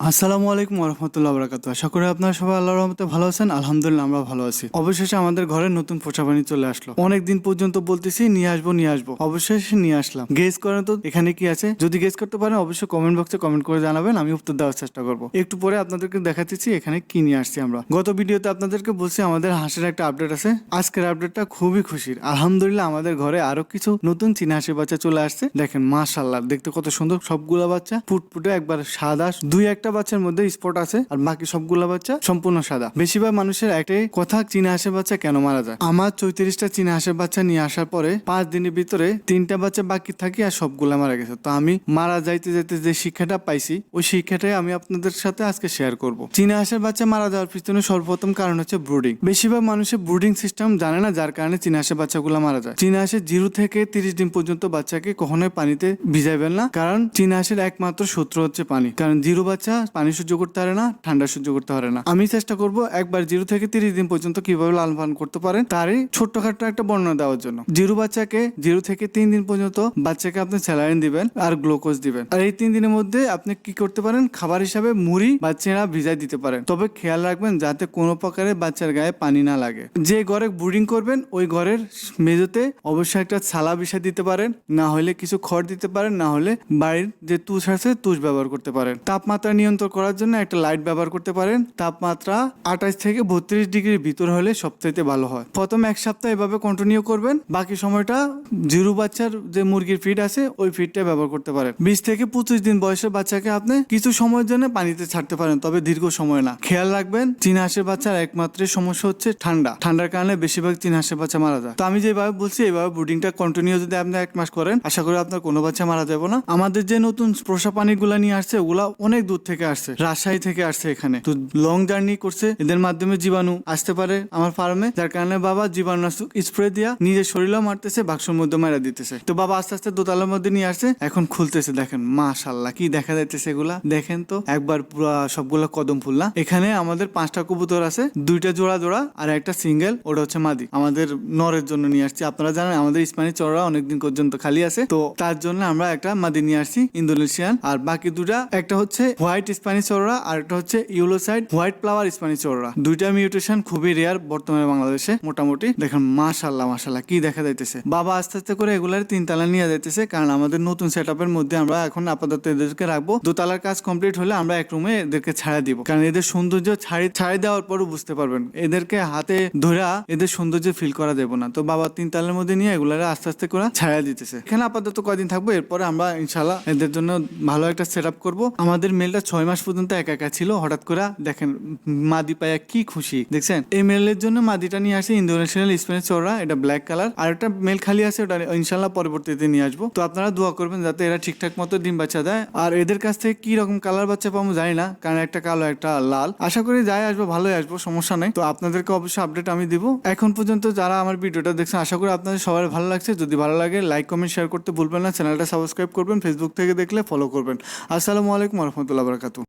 আসসালামু আলাইকুম রহমতুল্লাহ বরাকাত আশা করি আপনারা সবাই আল্লাহ রহমতে ভালো আছেন, আলহামদুলিল্লাহ আমরা ভালো আছি। অবশেষে আমাদের ঘরে নতুন পোষা পানি চলে আসলো। অনেকদিন পর্যন্ত বলতেছি, নিয়ে আসব নিয়ে আসব। অবশেষে নিয়ে আসলাম। গেস করেন তো, এখানে কি আছে? যদি গেস করতে পারেন, অবশ্যই কমেন্ট বক্সে কমেন্ট করে জানাবেন, আমি উত্তর দেওয়ার চেষ্টা করব। একটু পরে আপনাদেরকে দেখাতেছি এখানে কি নিয়ে আসছি আমরা। গত ভিডিওতে আপনাদেরকে বলছি, আমাদের হাঁসের একটা আপডেট আছে। আজকের আপডেটটা খুবই খুশির। আলহামদুলিল্লাহ আমাদের ঘরে আরও কিছু নতুন চীনা বাচ্চা চলে আসছে। দেখেন মাশাল্লাহ দেখতে কত সুন্দর। সবগুলা বাচ্চা ফুটফুটে একবার সাদা, দুই একটা বাচ্চার মধ্যে স্পট আছে আর বাকি সবগুলা বাচ্চা সম্পূর্ণ সাদা। বেশিরভাগ মানুষের একটাই কথা, চীনা হাঁসের বাচ্চা কেন মারা যায়? আমার চৌত্রিশটা চীনা হাঁসের বাচ্চা নিয়ে আসার পরে পাঁচ দিনের ভিতরে তিনটা বাচ্চা বাকি থাকি আর সবগুলা মারা গেছে। তো আমি মারা যাইতে যাইতে যে শিক্ষাটা পাইছি, ওই শিক্ষাটাই আমি আপনাদের সাথে আজকে শেয়ার করব। চীনা হাঁসের বাচ্চা মারা যাওয়ার পিছনে সর্বপ্রথম কারণ হচ্ছে ব্রুডিং বেশিরভাগ মানুষের ব্রুডিং সিস্টেম জানে না, যার কারণে চীনা হাঁসের বাচ্চাগুলো মারা যায়। চীনা হাঁসের জিরো থেকে তিরিশ দিন পর্যন্ত বাচ্চাকে কখনোই পানিতে ভিজাইবেন না, কারণ চীনা হাঁসের একমাত্র শত্রু হচ্ছে পানি। কারণ জিরো বাচ্চা পানি সহ্য করতে পারে না, ঠান্ডা সহ্য করতে পারে না। আমি চেষ্টা করব একবার জিরো থেকে তিরিশ দিন পর্যন্ত কীভাবে লালন পালন করতে পারেন, তারই ছোট্টখাট্ট একটা বর্ণনা দেওয়ার জন্য। জিরো বাচ্চাকে জিরো থেকে তিন দিন পর্যন্ত বাচ্চাকে আপনি স্যালাইন দিবেন আর গ্লুকোজ দিবেন। আর এই তিন দিনের মধ্যে আপনি কি করতে পারেন, খাবার হিসাবে মুড়ি বাচ্চারা ভিজাই দিতে পারেন। তবে খেয়াল রাখবেন যাতে কোনো প্রকারে বাচ্চার গায়ে পানি না লাগে। যে ঘরে ব্রুডিং করবেন, ওই ঘরের মেঝেতে অবশ্যই একটা ছালা বিষয় দিতে পারেন। না হলে কিছু খড় দিতে পারেন, না হলে বাড়ির যে তুষ আছে, তুষ ব্যবহার করতে পারেন। তাপমাত্রা নিয়ন্ত্রণ করার জন্য একটা লাইট ব্যবহার করতে পারেন। তাপমাত্রা আঠাশ থেকে বত্রিশ ডিগ্রির ভিতর হলে সবচাইতে ভালো হয়। প্রথম এক সপ্তাহ এভাবে কন্টিনিউ করবেন। বাকি সময়টা জিরো বাচ্চার যে মুরগির ফিড আছে, ওই ফিডটা ব্যবহার করতে পারেন। বিশ থেকে পঁচিশ দিন বয়সের বাচ্চাকে আপনি কিছু সময়ের জন্য পানিতে ছাড়তে পারেন, তবে দীর্ঘ সময় না। খেয়াল রাখবেন, চীন হাঁসের বাচ্চার একমাত্র সমস্যা হচ্ছে ঠান্ডা। ঠান্ডার কারণে বেশিরভাগ চীন হাঁসের বাচ্চা মারা যায়। তো আমি যেভাবে বলছি এইভাবে ব্রুডিংটা কন্টিনিউ যদি আপনি এক মাস করেন, আশা করি আপনার কোনো বাচ্চা মারা যাবে না। আমাদের যে নতুন পোষা পানিগুলা নিয়ে আসছে, ওগুলা অনেক দূর থেকে আসছে, রাজশাহী থেকে আসছে এখানে। তো লং জার্নি করছে, এদের মাধ্যমে জীবাণু আসতে পারে আমার ফার্মে যার কারণে বাবা জীবাণুনাশক স্প্রে দিয়া নিজের শরীরেও মারতেছে, বাক্সর মধ্যে মারা দিতেছে। তো বাবা আস্তে আস্তে দোতলার মধ্যে নিয়ে আসছে, এখন খুলতেছে, দেখেন মাশাল্লাহ কি দেখা যাইতেছে এগুলা। দেখেন তো, একবার পুরো সবগুলা কদম ফুল না? এখানে আমাদের পাঁচটা কবুতর আছে, দুইটা জোড়া জোড়া আর একটা সিঙ্গেল ওটা হচ্ছে মাদি। আমাদের নরের জন্য নিয়ে আসছি, আপনারা জানেন, আমাদের ইসমানি চড়া অনেকদিন পর্যন্ত খালি আছে। তো তার জন্য আমরা একটা মাদি নিয়ে আসছি, ইন্দোনেশিয়ান, আর বাকি দুটা, একটা হচ্ছে হোয়াইট স্প্যানিশ চড়া আর একটা হচ্ছে yellow side white flower Spanish চড়া দুইটা মিউটেশন খুবই রেয়ার বর্তমানে বাংলাদেশে, মোটামুটি। দেখেন মাশাল্লাহ মাশাল্লাহ কি দেখা যাইতেছে। বাবা আস্তে আস্তে করে এগুলার তিন তালা নিয়ে যাইতেছে, কারণ আমাদের নতুন সেট মধ্যে আমরা এখন আপাতত এদেরকে রাখব। দোতলার কাজ কমপ্লিট হলে আমরা এক রুমে এদেরকে ছাড়া দিব। কারণ এদের সৌন্দর্য ছাড়ি ছাড়ি দেওয়ার পরও বুঝতে পারবেন। এদেরকে হাতে ধরা এদের সৌন্দর্য ফিল করা দেবো না। তো বাবা তিন তালের মধ্যে নিয়ে এগুলার আস্তে আস্তে করে ছাড়া দিতেছে। এখানে আপাতত কয়দিন থাকব, এরপরে আমরা ইনশাল্লাহ এদের জন্য ভালো একটা সেট আপ করব। আমাদের মেলটা ছয় মাস পর্যন্ত একা একা ছিল, হঠাৎ করে দেখেন মাদি পায়া কি খুশি, দেখছেন? এই মেলের জন্য মাদিটা নিয়ে আসে ইন্দোনেশিয়ান স্পেনের চড়া এটা ব্ল্যাক কালার আর একটা মেল খালি আছে, ওটা ইনশাল্লাহ পরবর্তীতে নিয়ে আসব। তো আপনারা দোয়া করবেন যাতে এরা ঠিকঠাক মতো ডিম বাচ্চা দেয়। আর এদের কাছ থেকে কি রকম কালার বাচ্চা পাবো জানি না, কারণ একটা কালো, একটা লাল। আশা করি যাই আসব, ভালোই আসব, সমস্যা নেই। তো আপনাদেরকে অবশ্যই আপডেট আমি দিব। এখন পর্যন্ত যারা আমার ভিডিওটা দেখছেন, আশা করি আপনাদের সবার ভালো লাগছে। যদি ভালো লাগে লাইক কমেন্ট শেয়ার করতে ভুলবেন না। চ্যানেলটা সাবস্ক্রাইব করবেন ফেসবুক থেকে দেখলে ফলো করবেন। আসসালামু আলাইকুম রহমতুল্লাহ বারকাতু плакату